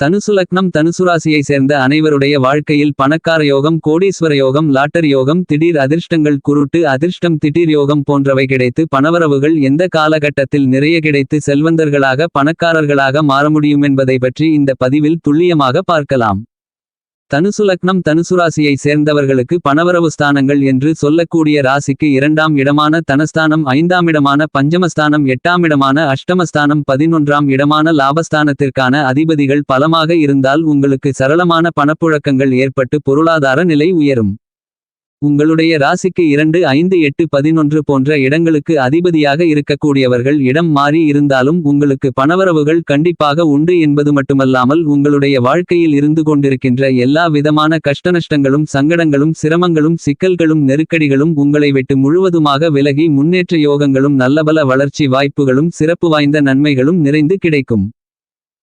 தனுசு லக்னம் தனுசு ராசியை சேர்ந்த அனைவருடைய வாழ்க்கையில் பணக்கார யோகம் கோடீஸ்வர யோகம் லாட்டரி யோகம் திடீர் அதிர்ஷ்டங்கள் குருட்டு அதிர்ஷ்டம் திடீர் யோகம் போன்றவை கிடைத்து பணவரவுகள் எந்த காலகட்டத்தில் நிறைய கிடைத்து செல்வந்தர்களாக பணக்காரர்களாக மாற முடியும் என்பதை பற்றி இந்த பதிவில் துல்லியமாக பார்க்கலாம். தனுசு லக்னம் தனுசு ராசியை சேர்ந்தவர்களுக்கு பணவரவு ஸ்தானங்கள் என்று சொல்லக்கூடிய ராசிக்கு இரண்டாம் இடமான தனஸ்தானம் ஐந்தாம் இடமான பஞ்சமஸ்தானம் எட்டாம் இடமான அஷ்டமஸ்தானம் பதினொன்றாம் இடமான லாபஸ்தானத்திற்கான அதிபதிகள் பலமாக இருந்தால் உங்களுக்கு சரளமான பணப்புழக்கங்கள் ஏற்பட்டு பொருளாதார நிலை உயரும். உங்களுடைய ராசிக்கு இரண்டு ஐந்து எட்டு பதினொன்று போன்ற இடங்களுக்கு அதிபதியாக இருக்கக்கூடியவர்கள் இடம் மாறி இருந்தாலும் உங்களுக்கு பணவரவுகள் கண்டிப்பாக உண்டு என்பது மட்டுமல்லாமல் உங்களுடைய வாழ்க்கையில் இருந்து கொண்டிருக்கின்ற எல்லா விதமான கஷ்டநஷ்டங்களும் சங்கடங்களும் சிரமங்களும் சிக்கல்களும் நெருக்கடிகளும் உங்களை விட்டு முழுவதுமாக விலகி முன்னேற்ற யோகங்களும் நல்லபல வளர்ச்சி வாய்ப்புகளும் சிறப்பு வாய்ந்த நன்மைகளும் நிறைந்து கிடைக்கும்.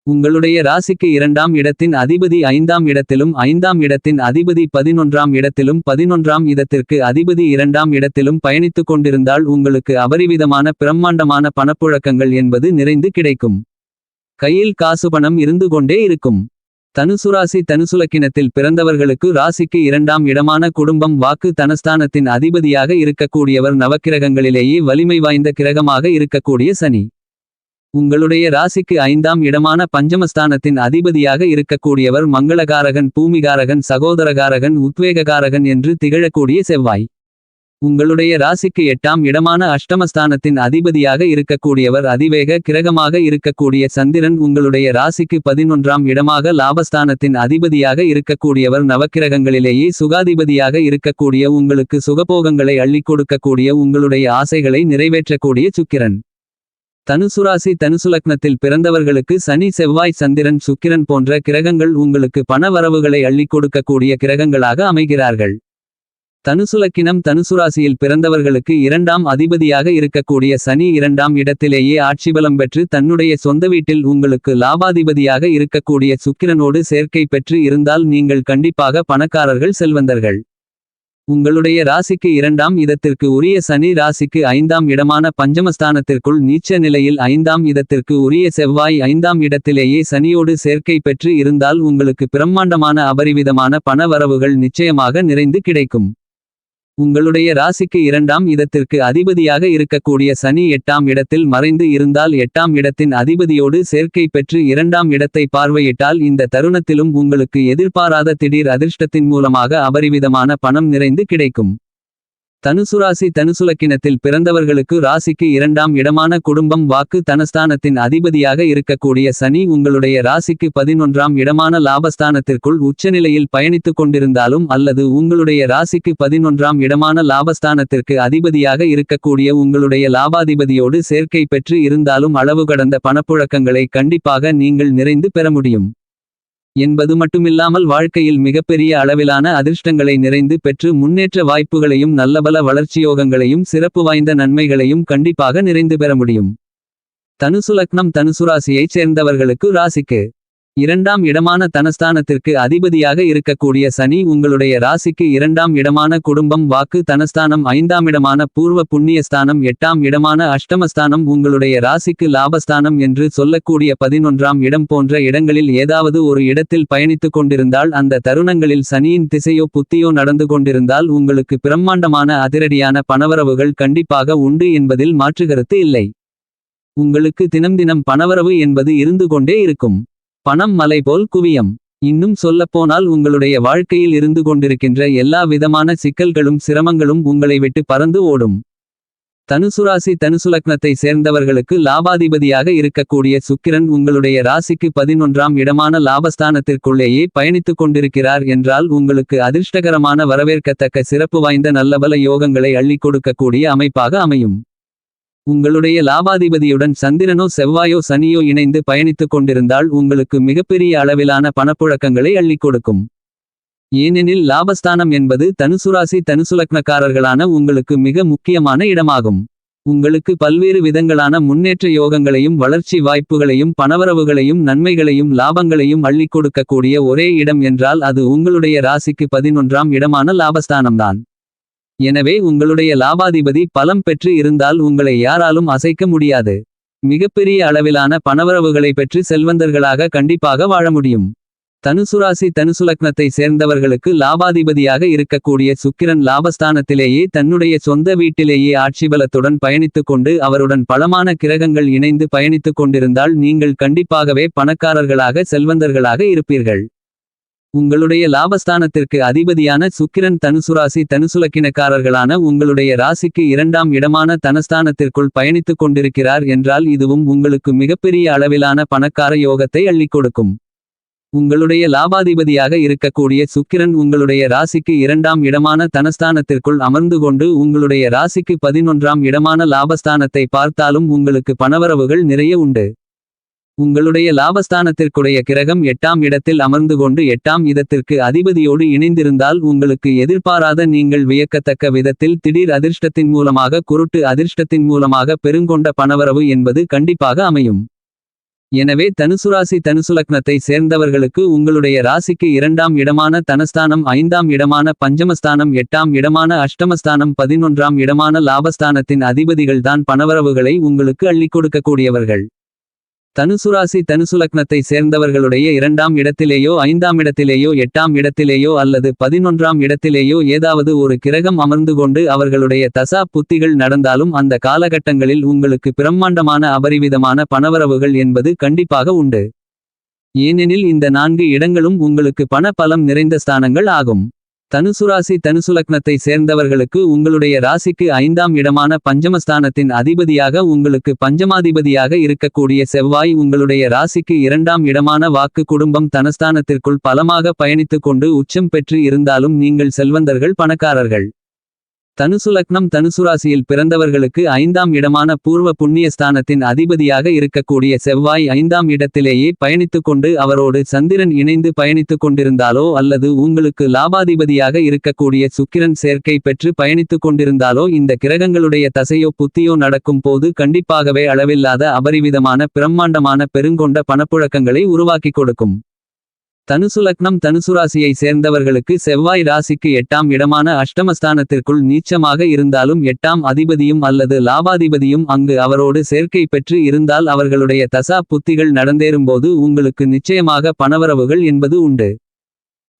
உங்களுடைய ராசிக்கு இரண்டாம் இடத்தின் அதிபதி ஐந்தாம் இடத்திலும் ஐந்தாம் இடத்தின் அதிபதி பதினொன்றாம் இடத்திலும் பதினொன்றாம் இடத்திற்கு அதிபதி இரண்டாம் இடத்திலும் பயணித்துக் கொண்டிருந்தால் உங்களுக்கு அபரிவிதமான பிரம்மாண்டமான பணப்புழக்கங்கள் என்பது நிறைந்து கிடைக்கும். கையில் காசு பணம் இருந்து கொண்டே இருக்கும். தனுசுராசி தனுசுலக்கினத்தில் பிறந்தவர்களுக்கு ராசிக்கு இரண்டாம் இடமான குடும்பம் வாக்கு தனஸ்தானத்தின் அதிபதியாக இருக்கக்கூடியவர் நவக்கிரகங்களிலேயே வலிமை வாய்ந்த கிரகமாக இருக்கக்கூடிய சனி. உங்களுடைய ராசிக்கு ஐந்தாம் இடமான பஞ்சமஸ்தானத்தின் அதிபதியாக இருக்கக்கூடியவர் மங்களகாரகன் பூமிகாரகன் சகோதரகாரகன் உத்வேககாரகன் என்று திகழக்கூடிய செவ்வாய். உங்களுடைய ராசிக்கு எட்டாம் இடமான அஷ்டமஸ்தானத்தின் அதிபதியாக இருக்கக்கூடியவர் அதிவேக கிரகமாக இருக்கக்கூடிய சந்திரன் உங்களுடைய ராசிக்கு பதினொன்றாம் இடமாக லாபஸ்தானத்தின் அதிபதியாக இருக்கக்கூடியவர் நவக்கிரகங்களிலேயே சுகாதிபதியாக இருக்கக்கூடிய உங்களுக்கு சுகபோகங்களை அள்ளிக் கொடுக்கக்கூடிய உங்களுடைய ஆசைகளை நிறைவேற்றக்கூடிய சுக்கிரன். தனுசுராசி தனுசுலக்னத்தில் பிறந்தவர்களுக்கு சனி செவ்வாய் சந்திரன் சுக்கிரன் போன்ற கிரகங்கள் உங்களுக்கு பண வரவுகளை அள்ளிக் கொடுக்கக்கூடிய கிரகங்களாக அமைகிறார்கள். தனுசுலக்கினம் தனுசுராசியில் பிறந்தவர்களுக்கு இரண்டாம் அதிபதியாக இருக்கக்கூடிய சனி இரண்டாம் இடத்திலேயே ஆட்சிபலம் பெற்று தன்னுடைய சொந்த வீட்டில் உங்களுக்கு லாபாதிபதியாக இருக்கக்கூடிய சுக்கிரனோடு சேர்க்கை பெற்று இருந்தால் நீங்கள் கண்டிப்பாக பணக்காரர்கள் செல்வந்தர்கள். உங்களுடைய ராசிக்கு இரண்டாம் இடத்திற்கு உரிய சனி ராசிக்கு ஐந்தாம் இடமான பஞ்சமஸ்தானத்திற்குள் நீச்ச நிலையில் ஐந்தாம் இடத்திற்கு உரிய செவ்வாய் ஐந்தாம் இடத்திலேயே சனியோடு சேர்க்கை பெற்று இருந்தால் உங்களுக்கு பிரம்மாண்டமான அபரிவிதமான பண வரவுகள் நிச்சயமாக நிறைந்து கிடைக்கும். உங்களுடைய ராசிக்கு இரண்டாம் இடத்திற்கு அதிபதியாக இருக்கக்கூடிய சனி எட்டாம் இடத்தில் மறைந்து இருந்தால் எட்டாம் இடத்தின் அதிபதியோடு சேர்க்கை பெற்று இரண்டாம் இடத்தை பார்வையிட்டால் இந்த தருணத்திலும் உங்களுக்கு எதிர்பாராத திடீர் அதிர்ஷ்டத்தின் மூலமாக அபரிவிதமான பணம் நிறைந்து கிடைக்கும். தனுசுராசி தனுசுலக்கினத்தில் பிறந்தவர்களுக்கு ராசிக்கு இரண்டாம் இடமான குடும்பம் வாக்கு தனஸ்தானத்தின் அதிபதியாக இருக்கக்கூடிய சனி உங்களுடைய ராசிக்கு பதினொன்றாம் இடமான லாபஸ்தானத்திற்குள் உச்சநிலையில் பயணித்துக் கொண்டிருந்தாலும் அல்லது உங்களுடைய ராசிக்கு பதினொன்றாம் இடமான லாபஸ்தானத்திற்கு அதிபதியாக இருக்கக்கூடிய உங்களுடைய லாபாதிபதியோடு சேர்க்கை பெற்று இருந்தாலும் அளவு கடந்த பணப்புழக்கங்களை கண்டிப்பாக நீங்கள் நிறைந்து பெற முடியும். என்பது மட்டுமில்லாமல் வாழ்க்கையில் மிகப்பெரிய அளவிலான அதிர்ஷ்டங்களை நிறைந்து பெற்று முன்னேற்ற வாய்ப்புகளையும் நல்லபல வளர்ச்சியோகங்களையும் சிறப்பு வாய்ந்த நன்மைகளையும் கண்டிப்பாக நிறைந்து பெற முடியும். தனுசுலக்னம் தனுசுராசியைச் சேர்ந்தவர்களுக்கு ராசிக்கு இரண்டாம் இடமான தனஸ்தானத்திற்கு அதிபதியாக இருக்கக்கூடிய சனி உங்களுடைய ராசிக்கு இரண்டாம் இடமான குடும்பம் வாக்கு தனஸ்தானம் ஐந்தாம் இடமான பூர்வ புண்ணியஸ்தானம் எட்டாம் இடமான அஷ்டமஸ்தானம் உங்களுடைய ராசிக்கு லாபஸ்தானம் என்று சொல்லக்கூடிய பதினொன்றாம் இடம் போன்ற இடங்களில் ஏதாவது ஒரு இடத்தில் பயணித்துக் கொண்டிருந்தால் அந்த தருணங்களில் சனியின் திசையோ புத்தியோ நடந்து கொண்டிருந்தால் உங்களுக்கு பிரம்மாண்டமான அதிரடியான பணவரவுகள் கண்டிப்பாக உண்டு என்பதில் மாற்றுகருத்து இல்லை. உங்களுக்கு தினம் தினம் பணவரவு என்பது இருந்து கொண்டே இருக்கும். பணம் மலை போல் குவியம். இன்னும் சொல்லப்போனால் உங்களுடைய வாழ்க்கையில் இருந்து கொண்டிருக்கின்ற எல்லா விதமான சிக்கல்களும் சிரமங்களும் உங்களை விட்டு பறந்து ஓடும். தனுசுராசி தனுசுலக்னத்தை சேர்ந்தவர்களுக்கு லாபாதிபதியாக இருக்கக்கூடிய சுக்கிரன் உங்களுடைய ராசிக்கு பதினொன்றாம் இடமான லாபஸ்தானத்திற்குள்ளேயே பயணித்துக் கொண்டிருக்கிறார் என்றால் உங்களுக்கு அதிர்ஷ்டகரமான வரவேற்கத்தக்க சிறப்பு வாய்ந்த நல்லபல யோகங்களை அள்ளிக் கொடுக்கக்கூடிய அமைப்பாக அமையும். உங்களுடைய லாபாதிபதியுடன் சந்திரனோ செவ்வாயோ சனியோ இணைந்து பயணித்துக் கொண்டிருந்தால் உங்களுக்கு மிகப்பெரிய அளவிலான பணப்புழக்கங்களை அள்ளிக் கொடுக்கும். ஏனெனில் லாபஸ்தானம் என்பது தனுசுராசி தனுசுலக்னக்காரர்களான உங்களுக்கு மிக முக்கியமான இடமாகும். உங்களுக்கு பல்வேறு விதங்களான முன்னேற்ற யோகங்களையும் வளர்ச்சி வாய்ப்புகளையும் பணவரவுகளையும் நன்மைகளையும் லாபங்களையும் அள்ளிக் கொடுக்கக்கூடிய ஒரே இடம் என்றால் அது உங்களுடைய ராசிக்கு பதினொன்றாம் இடமான லாபஸ்தானம்தான். எனவே உங்களுடைய லாபாதிபதி பலம் பெற்று இருந்தால் உங்களை யாராலும் அசைக்க முடியாது. மிகப்பெரிய அளவிலான பணவரவுகளை பெற்று செல்வந்தர்களாக கண்டிப்பாக வாழ முடியும். தனுசுராசி தனுசுலக்னத்தை சேர்ந்தவர்களுக்கு லாபாதிபதியாக இருக்கக்கூடிய சுக்கிரன் லாபஸ்தானத்திலேயே தன்னுடைய சொந்த வீட்டிலேயே ஆட்சிபலத்துடன் பயணித்துக் கொண்டு அவருடன் பலமான கிரகங்கள் இணைந்து பயணித்துக் கொண்டிருந்தால் நீங்கள் கண்டிப்பாகவே பணக்காரர்களாக செல்வந்தர்களாக இருப்பீர்கள். உங்களுடைய லாபஸ்தானத்திற்கு அதிபதியான சுக்கிரன் தனுசுராசி தனுசுலக்கினக்காரர்களான உங்களுடைய ராசிக்கு இரண்டாம் இடமான தனஸ்தானத்திற்குள் பயணித்துக் கொண்டிருக்கிறார் என்றால் இதுவும் உங்களுக்கு மிகப்பெரிய அளவிலான பணக்கார யோகத்தை அள்ளிக் கொடுக்கும். உங்களுடைய லாபாதிபதியாக இருக்கக்கூடிய சுக்கிரன் உங்களுடைய ராசிக்கு இரண்டாம் இடமான தனஸ்தானத்திற்குள் அமர்ந்து கொண்டு உங்களுடைய ராசிக்கு பதினொன்றாம் இடமான லாபஸ்தானத்தை பார்த்தாலும் உங்களுக்கு பணவரவுகள் நிறைய உண்டு. உங்களுடைய லாபஸ்தானத்திற்குடைய கிரகம் எட்டாம் இடத்தில் அமர்ந்து கொண்டு எட்டாம் இடத்திற்கு அதிபதியோடு இணைந்திருந்தால் உங்களுக்கு எதிர்பாராத நீங்கள் வியக்கத்தக்க விதத்தில் திடீர் அதிர்ஷ்டத்தின் மூலமாக குருட்டு அதிர்ஷ்டத்தின் மூலமாக பெருங்கொண்ட பணவரவு என்பது கண்டிப்பாக அமையும். எனவே தனுசுராசி தனுசுலக்னத்தை சேர்ந்தவர்களுக்கு உங்களுடைய ராசிக்கு இரண்டாம் இடமான தனஸ்தானம் ஐந்தாம் இடமான பஞ்சமஸ்தானம் எட்டாம் இடமான அஷ்டமஸ்தானம் பதினொன்றாம் இடமான லாபஸ்தானத்தின் அதிபதிகள்தான் பணவரவுகளை உங்களுக்கு அள்ளிக் கொடுக்கக்கூடியவர்கள். தனுசுராசி தனுசுலக்னத்தை சேர்ந்தவர்களுடைய இரண்டாம் இடத்திலேயோ ஐந்தாம் இடத்திலேயோ எட்டாம் இடத்திலேயோ அல்லது பதினொன்றாம் இடத்திலேயோ ஏதாவது ஒரு கிரகம் அமர்ந்து கொண்டு அவர்களுடைய தசா புத்திகள் நடந்தாலும் அந்த காலகட்டங்களில் உங்களுக்கு பிரம்மாண்டமான அபரிவிதமான பணவரவுகள் என்பது கண்டிப்பாக உண்டு. ஏனெனில் இந்த நான்கு இடங்களும் உங்களுக்கு பண பலம் நிறைந்த ஸ்தானங்கள் ஆகும். தனுசுராசி தனுசுலக்னத்தை சேர்ந்தவர்களுக்கு உங்களுடைய ராசிக்கு ஐந்தாம் இடமான பஞ்சமஸ்தானத்தின் அதிபதியாக உங்களுக்கு பஞ்சமாதிபதியாக இருக்கக்கூடிய செவ்வாய் உங்களுடைய ராசிக்கு இரண்டாம் இடமான வாக்கு குடும்பம் தனஸ்தானத்திற்குள் பலமாக பயணித்துக் கொண்டு உச்சம் பெற்று இருந்தாலும் நீங்கள் செல்வந்தர்கள் பணக்காரர்கள். தனுசுலக்னம் தனுசுராசியில் பிறந்தவர்களுக்கு ஐந்தாம் இடமான பூர்வ புண்ணிய ஸ்தானத்தின் அதிபதியாக இருக்கக்கூடிய செவ்வாய் ஐந்தாம் இடத்திலேயே பயணித்துக் கொண்டு அவரோடு சந்திரன் இணைந்து பயணித்துக் கொண்டிருந்தாலோ அல்லது உங்களுக்கு லாபாதிபதியாக இருக்கக்கூடிய சுக்கிரன் சேர்க்கை பெற்று பயணித்துக் கொண்டிருந்தாலோ இந்த கிரகங்களுடைய தசையோ புத்தியோ நடக்கும் போது கண்டிப்பாகவே அளவில்லாத அபரிவிதமான பிரம்மாண்டமான பெருங்கொண்ட பணப்புழக்கங்களை உருவாக்கிக் கொடுக்கும். தனுசுலக்னம் தனுசுராசியை சேர்ந்தவர்களுக்கு செவ்வாய் ராசிக்கு எட்டாம் இடமான அஷ்டமஸ்தானத்திற்குள் நீச்சமாக இருந்தாலும் எட்டாம் அதிபதியும் அல்லது லாபாதிபதியும் அங்கு அவரோடு சேர்க்கை பெற்று இருந்தால் அவர்களுடைய தசா புத்திகள் நடந்தேறும்போது உங்களுக்கு நிச்சயமாக பணவரவுகள் என்பது உண்டு.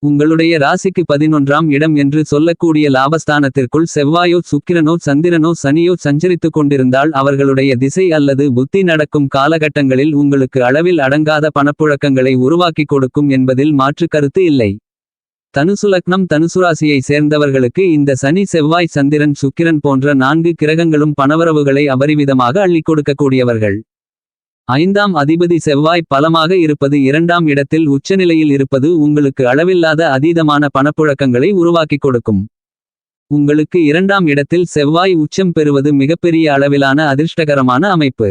உங்களுடைய ராசிக்கு பதினொன்றாம் இடம் என்று சொல்லக்கூடிய லாபஸ்தானத்திற்குள் செவ்வாயோ சுக்கிரனோ சந்திரனோ சனியோ சஞ்சரித்துக் கொண்டிருந்தால் அவர்களுடைய திசை அல்லது புத்தி நடக்கும் காலகட்டங்களில் உங்களுக்கு அளவில் அடங்காத பணப்புழக்கங்களை உருவாக்கிக் கொடுக்கும் என்பதில் மாற்று கருத்து இல்லை. தனுசுலக்னம் தனுசுராசியை சேர்ந்தவர்களுக்கு இந்த சனி செவ்வாய் சந்திரன் சுக்கிரன் போன்ற நான்கு கிரகங்களும் பணவரவுகளை அபரிவிதமாக அள்ளிக் கொடுக்கக்கூடியவர்கள். ஐந்தாம் அதிபதி செவ்வாய் பலமாக இருப்பது இரண்டாம் இடத்தில் உச்சநிலையில் இருப்பது உங்களுக்கு அளவில்லாத அதீதமான பணப்புழக்கங்களை உருவாக்கிக் கொடுக்கும். உங்களுக்கு இரண்டாம் இடத்தில் செவ்வாய் உச்சம் பெறுவது மிகப்பெரிய அளவிலான அதிர்ஷ்டகரமான அமைப்பு.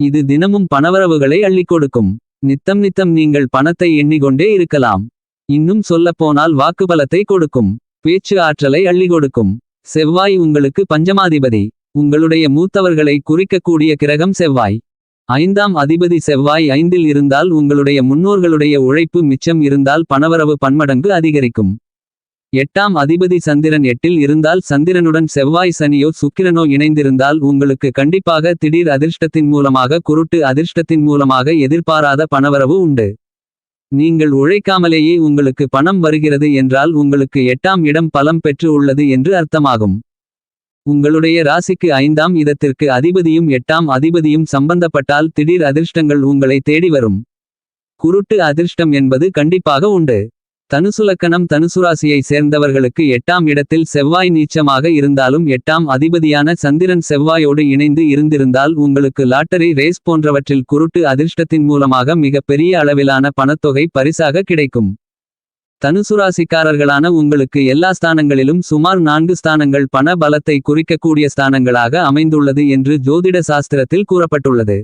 இது தினமும் பணவரவுகளை அள்ளிக் கொடுக்கும். நித்தம் நித்தம் நீங்கள் பணத்தை எண்ணிக்கொண்டே இருக்கலாம். இன்னும் சொல்லப்போனால் வாக்குபலத்தை கொடுக்கும். பேச்சு ஆற்றலை அள்ளி கொடுக்கும். செவ்வாய் உங்களுக்கு பஞ்சமாதிபதி. உங்களுடைய மூத்தவர்களை குறிக்கக்கூடிய கிரகம் செவ்வாய். ஐந்தாம் அதிபதி செவ்வாய் ஐந்தில் இருந்தால் உங்களுடைய முன்னோர்களுடைய உழைப்பு மிச்சம் இருந்தால் பணவரவு பன்மடங்கு அதிகரிக்கும். எட்டாம் அதிபதி சந்திரன் எட்டில் இருந்தால் சந்திரனுடன் செவ்வாய் சனியோ சுக்கிரனோ இணைந்திருந்தால் உங்களுக்கு கண்டிப்பாக திடீர் அதிர்ஷ்டத்தின் மூலமாக குருட்டு அதிர்ஷ்டத்தின் மூலமாக எதிர்பாராத பணவரவு உண்டு. நீங்கள் உழைக்காமலேயே உங்களுக்கு பணம் வருகிறது என்றால் உங்களுக்கு எட்டாம் இடம் பலம் பெற்று உள்ளது என்று அர்த்தமாகும். உங்களுடைய ராசிக்கு ஐந்தாம் இதத்திற்கு அதிபதியும் எட்டாம் அதிபதியும் சம்பந்தப்பட்டால் திடீர் அதிர்ஷ்டங்கள் உங்களை தேடி வரும். குருட்டு அதிர்ஷ்டம் என்பது கண்டிப்பாக உண்டு. தனுசுலக்கணம் தனுசுராசியை சேர்ந்தவர்களுக்கு எட்டாம் இடத்தில் செவ்வாய் நீச்சமாக இருந்தாலும் எட்டாம் அதிபதியான சந்திரன் செவ்வாயோடு இணைந்து இருந்திருந்தால் உங்களுக்கு லாட்டரி ரேஸ் போன்றவற்றில் குருட்டு அதிர்ஷ்டத்தின் மூலமாக மிக பெரிய அளவிலான பணத்தொகை பரிசாக கிடைக்கும். தனுசுராசிக்காரர்களான உங்களுக்கு எல்லா ஸ்தானங்களிலும் சுமார் நான்கு ஸ்தானங்கள் பண பலத்தை குறிக்கக்கூடிய ஸ்தானங்களாக அமைந்துள்ளது என்று ஜோதிட சாஸ்திரத்தில் கூறப்பட்டுள்ளது.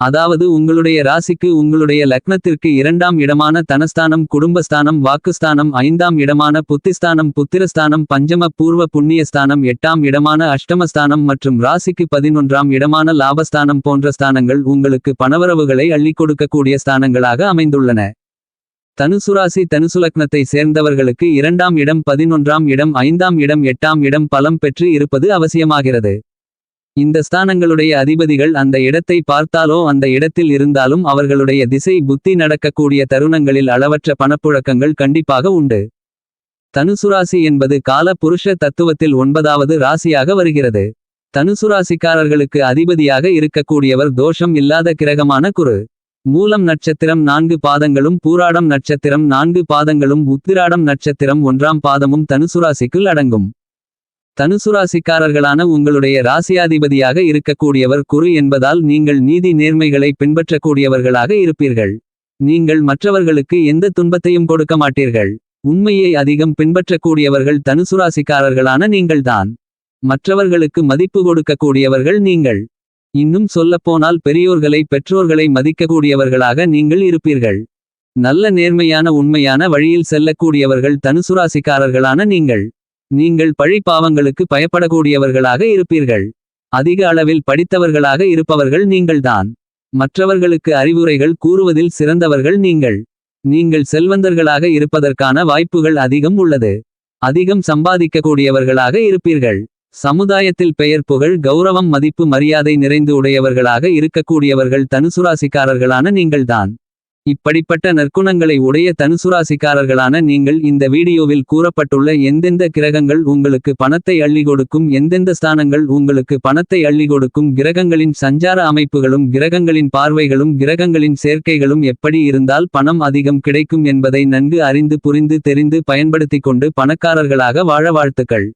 அதாவது உங்களுடைய ராசிக்கு உங்களுடைய லக்னத்திற்கு இரண்டாம் இடமான தனஸ்தானம் குடும்பஸ்தானம் வாக்குஸ்தானம் ஐந்தாம் இடமான புத்திஸ்தானம் புத்திரஸ்தானம் பஞ்சம பூர்வ புண்ணியஸ்தானம் எட்டாம் இடமான அஷ்டமஸ்தானம் மற்றும் ராசிக்கு பதினொன்றாம் இடமான லாபஸ்தானம் போன்ற ஸ்தானங்கள் உங்களுக்கு பணவரவுகளை அள்ளிக் கொடுக்கக்கூடிய ஸ்தானங்களாக அமைந்துள்ளன. தனுசுராசி தனுசுலக்னத்தை சேர்ந்தவர்களுக்கு இரண்டாம் இடம் பதினொன்றாம் இடம் ஐந்தாம் இடம் எட்டாம் இடம் பலம் பெற்று இருப்பது அவசியமாகிறது. இந்த ஸ்தானங்களுடைய அதிபதிகள் அந்த இடத்தை பார்த்தாலோ அந்த இடத்தில் இருந்தாலும் அவர்களுடைய திசை புத்தி நடக்கக்கூடிய தருணங்களில் அளவற்ற பணப்புழக்கங்கள் கண்டிப்பாக உண்டு. தனுசுராசி என்பது கால புருஷ தத்துவத்தில் ஒன்பதாவது ராசியாக வருகிறது. தனுசுராசிக்காரர்களுக்கு அதிபதியாக இருக்கக்கூடியவர் தோஷம் இல்லாத கிரகமான குரு. மூலம் நட்சத்திரம் நான்கு பாதங்களும் பூராடம் நட்சத்திரம் நான்கு பாதங்களும் உத்திராடம் நட்சத்திரம் ஒன்றாம் பாதமும் தனுசுராசிக்குள் அடங்கும். தனுசுராசிக்காரர்களான உங்களுடைய ராசியாதிபதியாக இருக்கக்கூடியவர் குரு என்பதால் நீங்கள் நீதி நேர்மைகளை பின்பற்றக்கூடியவர்களாக இருப்பீர்கள். நீங்கள் மற்றவர்களுக்கு எந்த துன்பத்தையும் கொடுக்க மாட்டீர்கள். உண்மையை அதிகம் பின்பற்றக்கூடியவர்கள் தனுசுராசிக்காரர்களான நீங்கள்தான். மற்றவர்களுக்கு மதிப்பு கொடுக்கக்கூடியவர்கள் நீங்கள். இன்னும் சொல்லப்போனால் பெரியோர்களை பெற்றோர்களை மதிக்கக்கூடியவர்களாக நீங்கள் இருப்பீர்கள். நல்ல நேர்மையான உண்மையான வழியில் செல்லக்கூடியவர்கள் தனுசுராசிக்காரர்களான நீங்கள். நீங்கள் பழி பாவங்களுக்கு பயப்படக்கூடியவர்களாக இருப்பீர்கள். அதிக அளவில் படித்தவர்களாக இருப்பவர்கள் நீங்கள்தான். மற்றவர்களுக்கு அறிவுரைகள் கூறுவதில் சிறந்தவர்கள் நீங்கள். நீங்கள் செல்வந்தர்களாக இருப்பதற்கான வாய்ப்புகள் அதிகம் உள்ளது. அதிகம் சம்பாதிக்கக்கூடியவர்களாக இருப்பீர்கள். சமுதாயத்தில் பெயர் புகழ் கௌரவம் மதிப்பு மரியாதை நிறைந்து உடையவர்களாக இருக்கக்கூடியவர்கள் தனுசுராசிக்காரர்களான நீங்கள்தான். இப்படிப்பட்ட நற்குணங்களை உடைய தனுசுராசிக்காரர்களான நீங்கள் இந்த வீடியோவில் கூறப்பட்டுள்ள எந்தெந்த கிரகங்கள் உங்களுக்கு பணத்தை அள்ளி கொடுக்கும் எந்தெந்த ஸ்தானங்கள் உங்களுக்கு பணத்தை அள்ளி கொடுக்கும் கிரகங்களின் சஞ்சார அமைப்புகளும் கிரகங்களின் பார்வைகளும் கிரகங்களின் சேர்க்கைகளும் எப்படி இருந்தால் பணம் அதிகம் கிடைக்கும் என்பதை நன்கு அறிந்து புரிந்து தெரிந்து பயன்படுத்திக் கொண்டு பணக்காரர்களாக வாழ வாழ்த்துக்கள்.